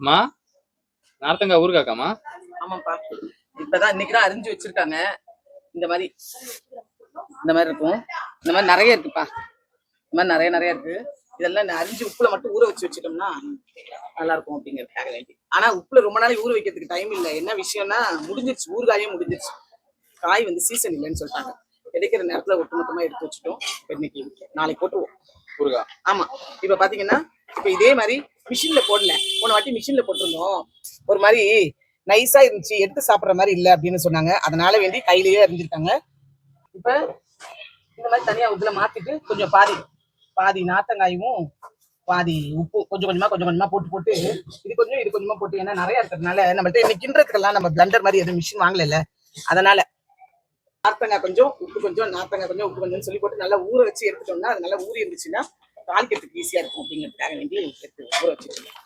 அம்மா நார்த்தங்காய் ஊருக்காக்காமா ஆமாப்பா. இப்பதான் இன்னைக்கு தான் அரிஞ்சு வச்சிருக்காங்க. இந்த மாதிரி இந்த மாதிரி இருக்கும். இந்த மாதிரி நிறைய இருக்குப்பா. இந்த மாதிரி நிறைய நிறைய இருக்கு. இதெல்லாம் அரிஞ்சு உப்புல மட்டும் ஊற வச்சு வச்சுட்டோம்னா நல்லா இருக்கும் அப்படிங்கிறதுக்காக வேண்டி ஆனா உப்புல ரொம்ப நாளைக்கு ஊற வைக்கிறதுக்கு டைம் இல்லை. என்ன விஷயம்னா முடிஞ்சிருச்சு. ஊறுகாயே முடிஞ்சிருச்சு. காய் வந்து சீசன் இல்லைன்னு சொல்லிட்டாங்க. கிடைக்கிற நேரத்துல ஒட்டுமொத்தமா எடுத்து வச்சுட்டோம். இன்னைக்கு நாளைக்கு போட்டுருவோம். ஊருகா ஆமா. இப்ப பாத்தீங்கன்னா இப்ப இதே மாதிரி மிஷின்ல போடல. போன வாட்டி மிஷின்ல போட்டிருந்தோம். ஒரு மாதிரி நைஸா இருந்துச்சு. எடுத்து சாப்பிடுற மாதிரி இல்ல அப்படின்னு சொன்னாங்க. அதனால வேண்டி கையிலேயே அறிஞ்சிருக்காங்க. இப்ப இந்த மாதிரி தனியா இதுல மாத்திட்டு கொஞ்சம் பாதி பாதி நாத்தங்காயும் பாதி உப்பு கொஞ்சம் கொஞ்சமா கொஞ்சம் கொஞ்சமா போட்டு போட்டு இது கொஞ்சம் இது கொஞ்சமா போட்டு ஏன்னா நிறைய இருக்கிறதுனால நம்மள்ட்ட இன்னைக்கு கிண்டுறதுக்கெல்லாம் நம்ம பிளண்டர் மாதிரி எதுவும் மிஷின் வாங்கல அதனால நார்த்தங்காய் கொஞ்சம் உப்பு கொஞ்சம் நார்த்தங்காய் கொஞ்சம் உப்பு கொஞ்சம் சொல்லி போட்டு நல்லா ஊற வச்சு எடுத்துட்டோம்னா அது நல்லா ஊறி இருந்துச்சுன்னா தாளிக்கிறதுக்கு ஈஸியா இருக்கும் அப்படிங்கிறதுக்காக வேண்டி எடுத்து ஊற வச்சுருக்கோம்